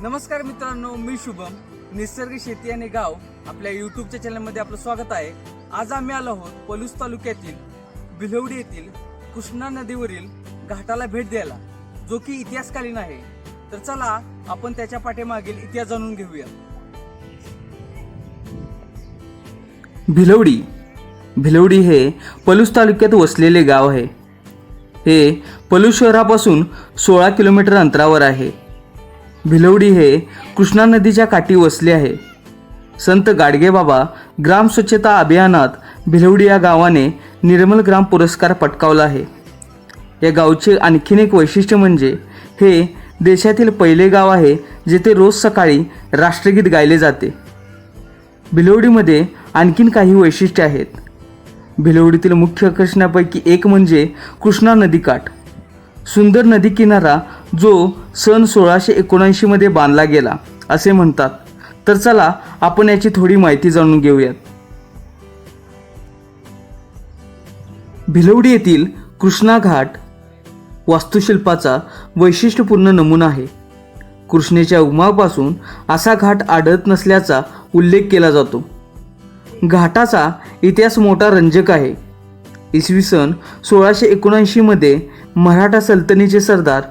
नमस्कार मित्रांनो मी शुभम. निसर्ग शेती आणि गाव आपल्या युट्यूबच्या चॅनलमध्ये आपलं स्वागत आहे. आज आम्ही आलो आहोत पलूस तालुक्यातील बिलवडी येथील कृष्णा नदीवरील घाटाला भेट द्यायला जो की इतिहासकालीन आहे. तर चला आपण त्याच्या पाठीमागील इतिहास जाणून घेऊया. भिलवडी. भिलवडी हे पलूस तालुक्यात वसलेले गाव आहे. हे पलूस शहरापासून सोळा किलोमीटर अंतरावर आहे. भिलवडी हे कृष्णा नदीच्या काठी वसले आहे. संत गाडगेबाबा ग्राम स्वच्छता अभियानात भिलवडी या गावाने निर्मल ग्राम पुरस्कार पटकावला आहे. या गावचे आणखीन एक वैशिष्ट्य म्हणजे हे देशातील पहिले गाव आहे जेथे रोज सकाळी राष्ट्रगीत गायले जाते. भिलवडीमध्ये आणखीन काही वैशिष्ट्ये आहेत. भिलवडीतील मुख्य आकर्षणापैकी एक म्हणजे कृष्णा नदीकाठ. सुंदर नदी किनारा जो सन सोळाशे एकोणऐंशीमध्ये बांधला गेला असे म्हणतात. तर चला आपण याची थोडी माहिती जाणून घेऊयात. भिलवडी येथील कृष्णा घाट वास्तुशिल्पाचा वैशिष्ट्यपूर्ण नमुना आहे. कृष्णेच्या उगमापासून असा घाट आढळत नसल्याचा उल्लेख केला जातो. घाटाचा इतिहास मोठा रंजक आहे. इसवी सन सोळाशे एकोणऐंशीमध्ये मराठा सल्तनीचे सरदार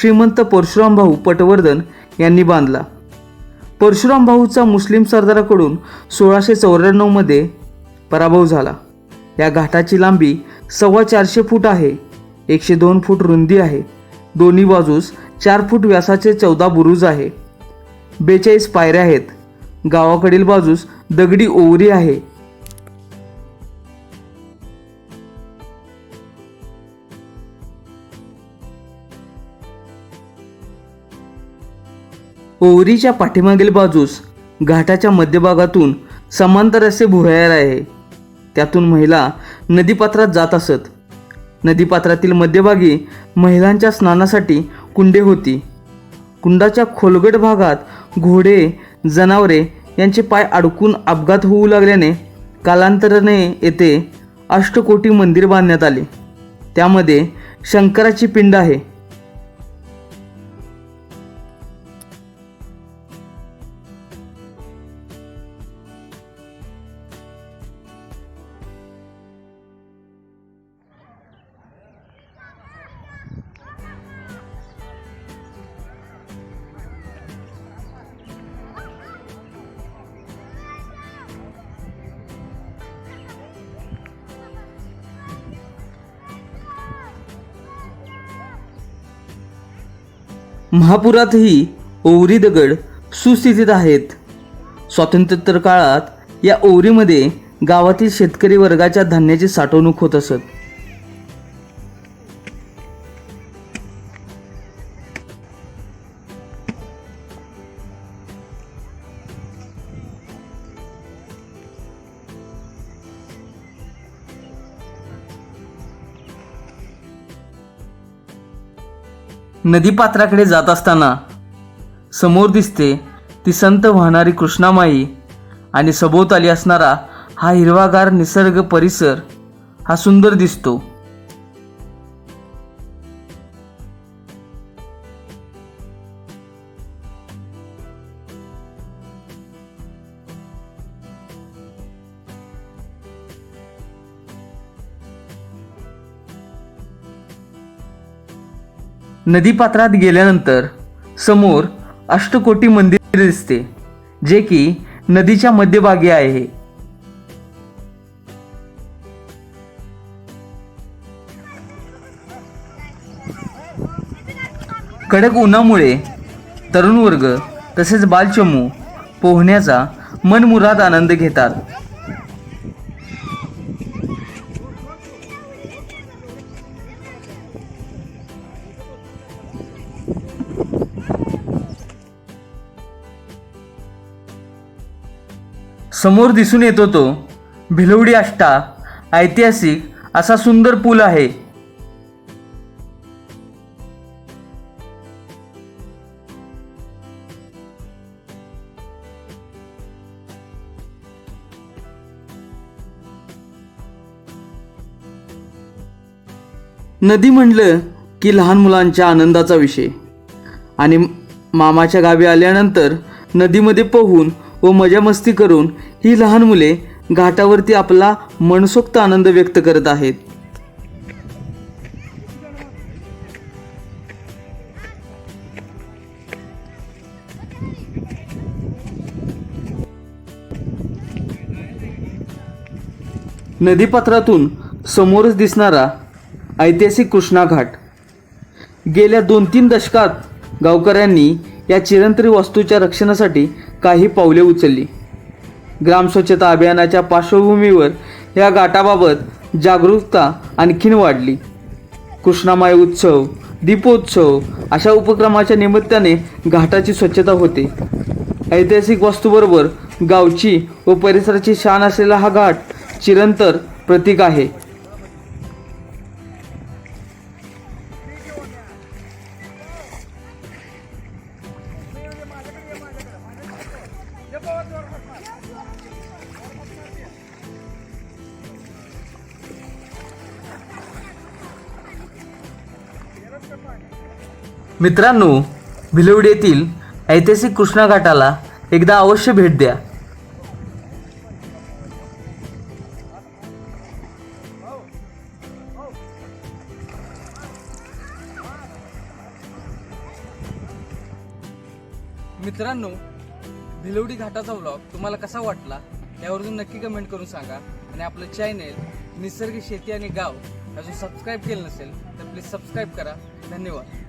श्रीमंत परशुराम भाऊ पटवर्धन यांनी बांधला. परशुराम भाऊचा मुस्लिम सरदाराकडून सोळाशे चौऱ्याण्णवमध्ये पराभव झाला. या घाटाची लांबी सव्वा चारशे फूट आहे एकशे दोन फूट रुंदी आहे दोन्ही बाजूस चार फूट व्यासाचे चौदा बुरुज आहे. बेचाळीस पायऱ्या आहेत. गावाकडील बाजूस दगडी ओवरी आहे. ओवरीच्या पाठीमागील बाजूस घाटाच्या मध्यभागातून समांतर असे भुयार आहे. त्यातून महिला नदीपात्रात जात असत. नदीपात्रातील मध्यभागी महिलांच्या स्नानासाठी कुंडे होती. कुंडाच्या खोलगट भागात घोडे जनावरे यांचे पाय अडकून अपघात होऊ लागल्याने कालांतराने येथे अष्टकोटी मंदिर बांधण्यात आले. त्यामध्ये शंकराची पिंड आहे. महापुरातही ओवरी दगड सुस्थितीत आहेत. स्वातंत्र्योत्तर काळात या ओवरीमध्ये गावातील शेतकरी वर्गाच्या धान्याची साठवणूक होत असत. नदीपात्राकडे जात असताना समोर दिसते ती संत वाहणारी कृष्णामाई आणि सभोवताली असणारा हा हिरवागार निसर्ग परिसर हा सुंदर दिसतो. नदीपात्रात गेल्यानंतर समोर अष्टकोटी मंदिर दिसते जे की नदीच्या मध्यभागी आहे. कडक उन्हामुळे तरुण वर्ग तसेच बालचमू पोहण्याचा मनमुराद आनंद घेतात. समोर दिसून येतो तो भिलवडी आष्टा ऐतिहासिक असा सुंदर पूल आहे. नदी म्हणलं की लहान मुलांच्या आनंदाचा विषय. आणि मामाच्या गावी आल्यानंतर नदीमध्ये पोहून व मजामस्ती करून ही लहान मुले घाटावरती आपला मनसोक्त आनंद व्यक्त करत आहेत. नदीपात्रातून समोरच दिसणारा ऐतिहासिक कृष्णा घाट. गेल्या दोन तीन दशकात गावकऱ्यांनी या चिरंतरी वास्तूच्या रक्षणासाठी काही पावले उचलली. ग्रामस्वच्छता अभियानाच्या पार्श्वभूमीवर या घाटाबाबत जागरूकता आणखीन वाढली. कृष्णामाय उत्सव दीपोत्सव अशा उपक्रमाच्या निमित्ताने घाटाची स्वच्छता होते. ऐतिहासिक वस्तूबरोबर गावची व परिसराची शान असलेला हा घाट चिरंतर प्रतीक आहे. मित्रांनो भिलवडी येथील ऐतिहासिक कृष्णा घाटाला एकदा अवश्य भेट द्या. मित्रांनो भिलवडी घाटाचा व्लॉग तुम्हाला कसा वाटला यावरून नक्की कमेंट करून सांगा. आणि आपलं चॅनेल निसर्ग शेती आणि गाव अजून सबस्क्राईब केलं नसेल तर प्लीज सबस्क्राईब करा. धन्यवाद.